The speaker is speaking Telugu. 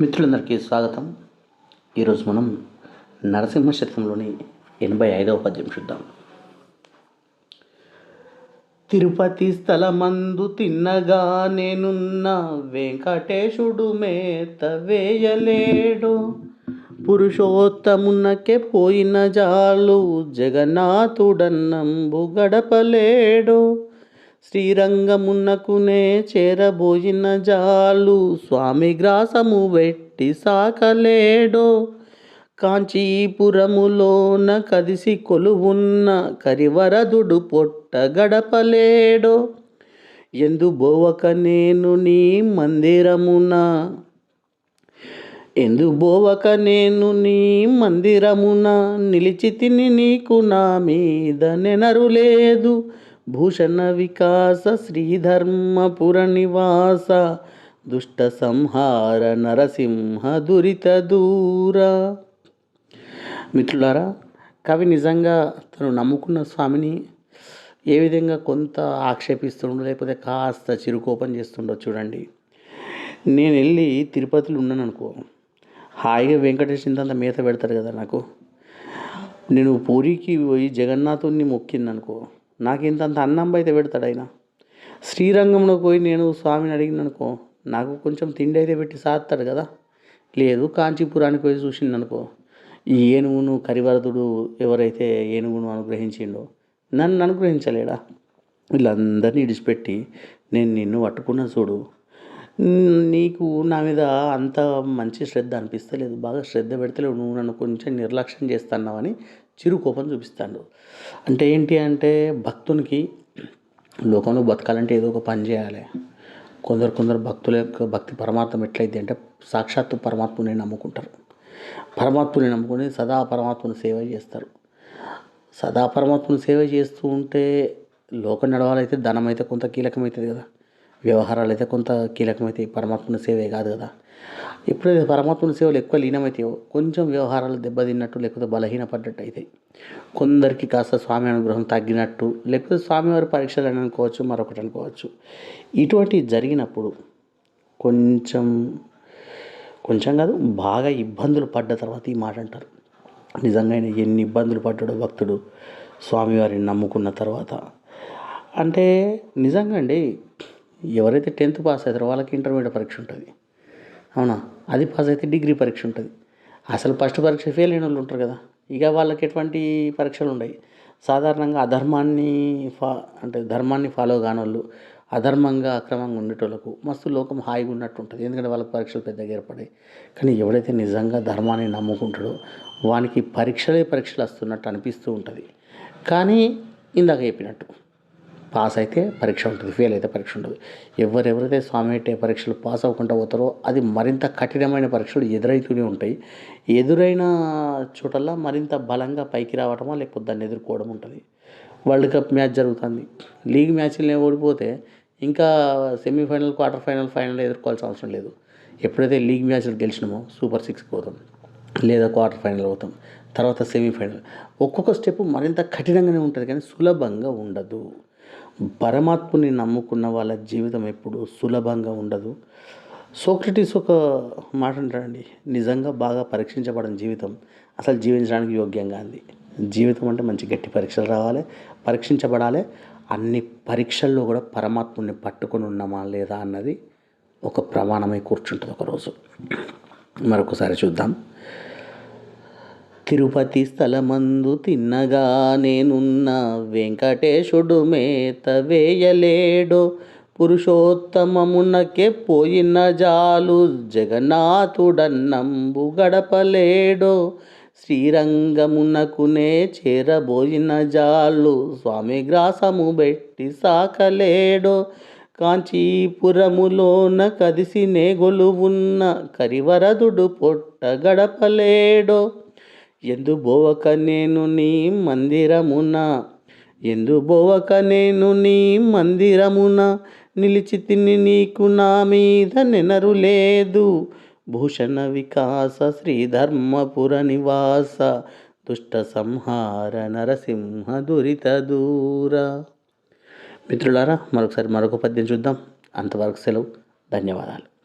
మిత్రులందరికీ స్వాగతం. ఈరోజు మనం నరసింహ శతకంలోని ఎనభై ఐదవ పద్యం చూద్దాం. తిరుపతి స్థలమందు తిన్నగా నేనున్న వెంకటేశుడు మేత వేయలేడు. పురుషోత్తమునకే పోయిన జాలు జగన్నాథుడన్నంబు గడపలేడు. శ్రీరంగమున్నకునే చేరబోయిన జాలు స్వామి గ్రాసము వెట్టి సాకలేడో. కాంచీపురములోన కదిసి కొలువున్న కరివరదుడు పొట్ట గడపలేడో. ఎందు బోవక నేను నీ మందిరమున ఎందు బోవక నేను నీ మందిరమున నిలిచి తిని నీకు నా మీద నెనరు లేదు భూషణ వికాస శ్రీధర్మపుర నివాస దుష్ట సంహార నరసింహ దురిత దూర. మిత్రులారా కవి నిజంగా తను నమ్ముకున్న స్వామిని ఏ విధంగా కొంత ఆక్షేపిస్తుండో లేకపోతే కాస్త చిరుకోపం చేస్తుండో చూడండి. నేను వెళ్ళి తిరుపతిలో ఉన్నాను అనుకో హాయిగా వెంకటేష్ ఇంత మేత పెడతారు కదా నాకు. నేను పూరికి పోయి జగన్నాథుని మొక్కింది నాకు ఇంతంత అన్నం అయితే పెడతాడు ఆయన శ్రీరంగంలో పోయి నేను స్వామిని అడిగిన అనుకో నాకు కొంచెం తిండి అయితే పెట్టి సాస్తాడు కదా. లేదు కాంచీపురానికి పోయి చూసింది అనుకో ఈ ఏనుగును కరివరదుడు ఎవరైతే ఏనుగును అనుగ్రహించిండో నన్ను అనుగ్రహించలేడా? వీళ్ళందరినీ ఇడిచిపెట్టి నేను నిన్ను పట్టుకున్న చూడు. నీకు నా మీద అంత మంచి శ్రద్ధ అనిపిస్తలేదు బాగా శ్రద్ధ పెడతలేవు నువ్వు నన్ను కొంచెం నిర్లక్ష్యం చేస్తున్నావని చిరు కోపం చూపిస్తాడు. అంటే ఏంటి అంటే భక్తునికి లోకంలో బతకాలంటే ఏదో ఒక పని చేయాలి. కొందరు కొందరు భక్తుల యొక్క భక్తి పరమార్థం ఎట్లయితే అంటే సాక్షాత్తు పరమాత్మని నమ్ముకుంటారు. పరమాత్మని నమ్ముకొని సదా పరమాత్మను సేవ చేస్తారు. సదా పరమాత్మను సేవ చేస్తూ ఉంటే లోకం నడవాలైతే ధనం అయితే కొంత కీలకమవుతుంది కదా. వ్యవహారాలు అయితే కొంత కీలకమైతే పరమాత్మను సేవే కాదు కదా. ఎప్పుడైతే పరమాత్మని సేవలు ఎక్కువ లీనమైతాయో కొంచెం వ్యవహారాలు దెబ్బతిన్నట్టు లేకపోతే బలహీనపడ్డట్టు అవుతాయి కొందరికి కాస్త స్వామి అనుగ్రహం తగ్గినట్టు లేకపోతే స్వామివారి పరీక్షలు అని అనుకోవచ్చు మరొకటి అనుకోవచ్చు. ఇటువంటి జరిగినప్పుడు కొంచెం కొంచెం కాదు బాగా ఇబ్బందులు పడ్డ తర్వాత ఈ మాట అంటారు. నిజంగా ఎన్ని ఇబ్బందులు పడ్డాడో భక్తుడు స్వామివారిని నమ్ముకున్న తర్వాత. అంటే నిజంగా అండి ఎవరైతే టెన్త్ పాస్ అవుతారో వాళ్ళకి ఇంటర్మీడియట్ పరీక్ష ఉంటుంది. అవునా? అది పాస్ అయితే డిగ్రీ పరీక్ష ఉంటుంది. అసలు ఫస్ట్ పరీక్ష ఫెయిల్ అయిన వాళ్ళు ఉంటారు కదా. ఇక వాళ్ళకి ఎటువంటి పరీక్షలు ఉండవు సాధారణంగా అధర్మాన్ని ఫా అంటే ధర్మాన్ని ఫాలో కాని వాళ్ళు అధర్మంగా అక్రమంగా ఉండేటోళ్ళకు మస్తు లోకం హాయిగా ఉన్నట్టు ఉంటుంది. ఎందుకంటే వాళ్ళకి పరీక్షలు పెద్దగా ఏర్పడాయి కానీ ఎవడైతే నిజంగా ధర్మాన్ని నమ్ముకుంటాడో వానికి పరీక్షలే పరీక్షలు వస్తున్నట్టు అనిపిస్తూ ఉంటుంది. కానీ ఇందాక చెప్పినట్టు పాస్ అయితే పరీక్ష ఉంటుంది ఫెయిల్ అయితే పరీక్ష ఉండదు ఎవరెవరైతే స్వామి పెట్టే పరీక్షలు పాస్ అవ్వకుండా పోతారో అది మరింత కఠినమైన పరీక్షలు ఎదురవుతూనే ఉంటాయి. ఎదురైన చోటల్లా మరింత బలంగా పైకి రావటమా లేకపోతే దాన్ని ఎదుర్కోవడం ఉంటుంది. వరల్డ్ కప్ మ్యాచ్ జరుగుతుంది. లీగ్ మ్యాచ్లనే ఓడిపోతే ఇంకా సెమీఫైనల్ క్వార్టర్ ఫైనల్ ఫైనల్ ఎదుర్కోవాల్సిన అవసరం లేదు. ఎప్పుడైతే లీగ్ మ్యాచ్లు గెలిచినామో సూపర్ సిక్స్కి పోతాం. లేదా క్వార్టర్ ఫైనల్ అవుతాం. తర్వాత సెమీఫైనల్. ఒక్కొక్క స్టెప్ మరింత కఠినంగానే ఉంటుంది కానీ సులభంగా ఉండదు. పరమాత్ముని నమ్ముకున్న వాళ్ళ జీవితం ఎప్పుడు సులభంగా ఉండదు. సోక్రటీస్ ఒక మాట అంటాడండి నిజంగా బాగా పరీక్షించబడిన జీవితం అసలు జీవించడానికి యోగ్యంగా ఉంది. జీవితం అంటే మంచి గట్టి పరీక్షలు రావాలి పరీక్షించబడాలి అన్ని పరీక్షల్లో కూడా పరమాత్ముని పట్టుకొని ఉన్నామా లేదా అన్నది ఒక ప్రమాణమై కూర్చుంటుంది ఒకరోజు. మరొకసారి చూద్దాం. తిరుపతి స్థలమందు తిన్నగా నేనున్న వెంకటేశుడు మేత వేయలేడు. పురుషోత్తమమునకే పోయిన జాలు జగన్నాథుడన్నంబు గడపలేడు. శ్రీరంగమునకునే చేరబోయిన జాలు స్వామి గ్రాసము పెట్టి సాకలేడు. కాంచీపురములోన కదిసినే గొలువున్న కరివరదుడు పొట్ట గడపలేడో. ఎందు బోవక నేను నీ మందిరమున ఎందు బోవక నేను నీ మందిరమున నిలిచి తిని నీకు నా మీద నెనరు లేదు. భూషణ వికాస శ్రీధర్మపుర నివాస దుష్ట సంహార నరసింహ దురిత దూర. మిత్రులారా మరొకసారి మరొక పద్యం చూద్దాం. అంతవరకు సెలవు. ధన్యవాదాలు.